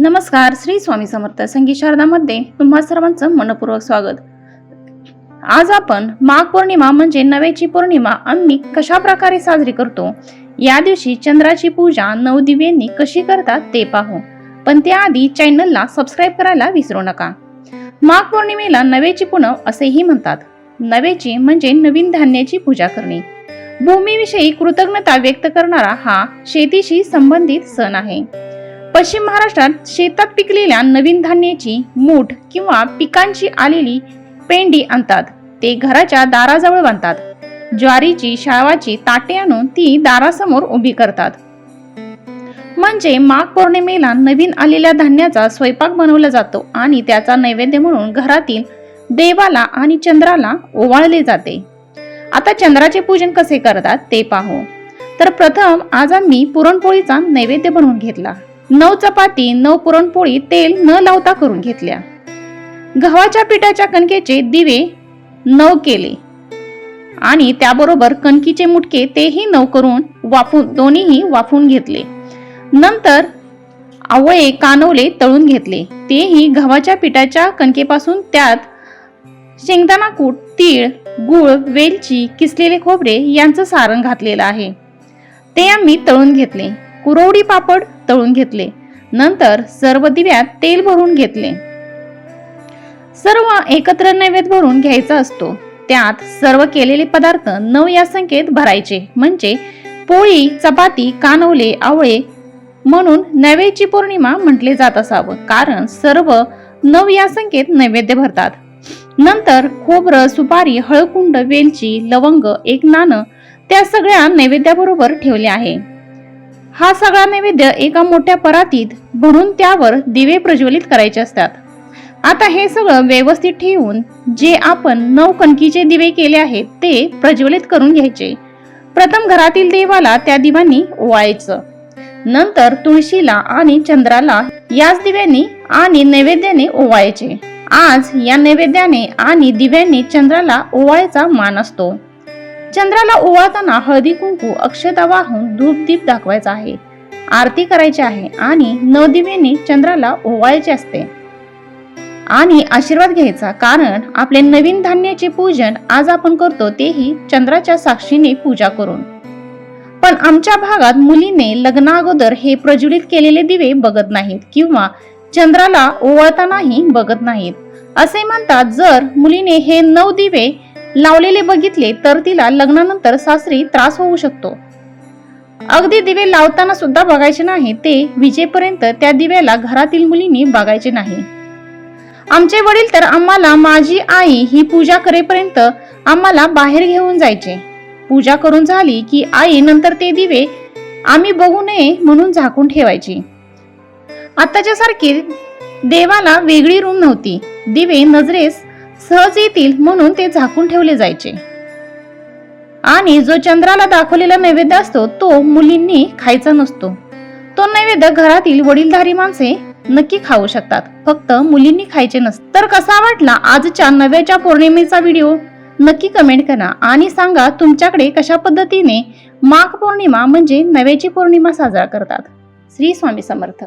नमस्कार श्री स्वामी समर्थ संगीत शारदामध्ये तुम्हा सर्वांचं मनपूर्वक स्वागत. आज आपण माघ पौर्णिमा म्हणजे नव्याची पौर्णिमा आम्ही कशा प्रकारे साजरी करतो? या दिवशी चंद्राची पूजा नवदिव्यांनी कशी करतात ते पाहू. पण त्याआधी चॅनलला सबस्क्राईब करायला विसरू नका. माघ पौर्णिमेला नव्याची पुनव असेही म्हणतात. नव्याची म्हणजे नवीन धान्याची पूजा करणे. भूमीविषयी कृतज्ञता व्यक्त करणारा हा शेतीशी संबंधित सण आहे. पश्चिम महाराष्ट्रात शेतात पिकलेल्या नवीन धान्याची मूठ किंवा पिकांची आलेली पेंडी आणतात. ते घराच्या दाराजवळ बांधतात. ज्वारीची शाळाची ताटे आणून ती दारासमोर उभी करतात. म्हणजे माघ पौर्णिमेला नवीन आलेल्या धान्याचा स्वयंपाक बनवला जातो आणि त्याचा नैवेद्य म्हणून घरातील देवाला आणि चंद्राला ओवाळले जाते. आता चंद्राचे पूजन कसे करतात ते पाहू. तर प्रथम आज आम्ही पुरणपोळीचा नैवेद्य बनवून घेतला. नऊ चपाती नऊ पुरणपोळी तेल न लावता करून घेतल्या. गव्हाच्या पिठाच्या कणकेचे दिवे नऊ केले. आणि त्याबरोबर कणकीचे मुटके तेही नऊ करून वाफून दोन्हीही वाफून घेतले. नंतर आवळे कानवले तळून घेतले. तेही गव्हाच्या पिठाच्या कणकेपासून त्यात शेंगदाणा कूट तीळ गुळ वेलची किसलेले खोबरे यांचं सारण घातलेलं आहे. ते आम्ही तळून घेतले. कुरवडी पापड तळून घेतले. नंतर सर्व दिव्यात तेल भरून घेतले. सर्व एकत्र नैवेद्य भरून घ्यायचा असतो. त्यात सर्व केलेले पदार्थ नऊ या संख्येत भरायचे. म्हणजे पोळी चपाती कानवले आवळे म्हणून नैवेद्यची पौर्णिमा म्हटले जात असावं. कारण सर्व नऊ या संख्येत नैवेद्य भरतात. नंतर खोबरं सुपारी हळकुंड वेलची लवंग एक नाणं त्या सगळ्या नैवेद्याबरोबर ठेवले आहे. हा सगळा नैवेद्य एका मोठ्या परातीत भरून त्यावर दिवे प्रज्वलित करायचे असतात. आता हे सगळं व्यवस्थित ठेवून जे आपण नऊ कणकीचे दिवे केले आहेत ते प्रज्वलित करून घ्यायचे. प्रथम घरातील देवाला त्या दिव्यांनी ओवाळायचं. नंतर तुळशीला आणि चंद्राला याच दिव्यांनी आणि नैवेद्याने ओवाळायचे. आज या नैवेद्याने आणि दिव्यांनी चंद्राला ओवाळायचा मान असतो. चंद्राला ओवाळताना हळदी कुंकू अक्षता वाहून धूप दीप दाखवायचा आहे. आरती करायची आहे आणि नवदिव्यांनी चंद्राला ओवाळायचे असते. आणि आशीर्वाद घ्यायचा कारण आपले नवीन धान्याचे पूजन आज आपण करतो तेही चंद्राच्या साक्षीने पूजा करून. पण आमच्या भागात मुलीने लग्नाअगोदर हे प्रज्वलित केलेले दिवे बघत नाहीत किंवा चंद्राला ओवाळतानाही बघत नाहीत. असे म्हणतात जर मुलीने हे नऊ दिवे लावलेले बघितले तर तिला लग्नानंतर सासरी त्रास होऊ शकतो. अगदी दिवे लावताना सुद्धा बघायचे नाही ते विजेपर्यंत त्या दिव्याला घरातील मुलींनी बघायचे नाही. आमचे वडील तर आम्हाला माझी आई ही पूजा करेपर्यंत आम्हाला बाहेर घेऊन जायचे. पूजा करून झाली की आई नंतर ते दिवे आम्ही बघू नये म्हणून झाकून ठेवायची. आताच्या सारखी देवाला वेगळी रूम नव्हती. दिवे नजरेस सहज येतील म्हणून ते झाकून ठेवले जायचे. आणि जो चंद्राला दाखवलेला नैवेद्य असतो तो मुलींनी खायचा नसतो. तो नैवेद्य घरातील वडीलधारी माणसे नक्की खाऊ शकतात. फक्त मुलींनी खायचे नसते. तर कसा वाटला आजच्या नव्याच्या पौर्णिमेचा व्हिडिओ? नक्की कमेंट करा आणि सांगा तुमच्याकडे कशा पद्धतीने माघ पौर्णिमा म्हणजे नव्याची पौर्णिमा साजरा करतात. श्री स्वामी समर्थ.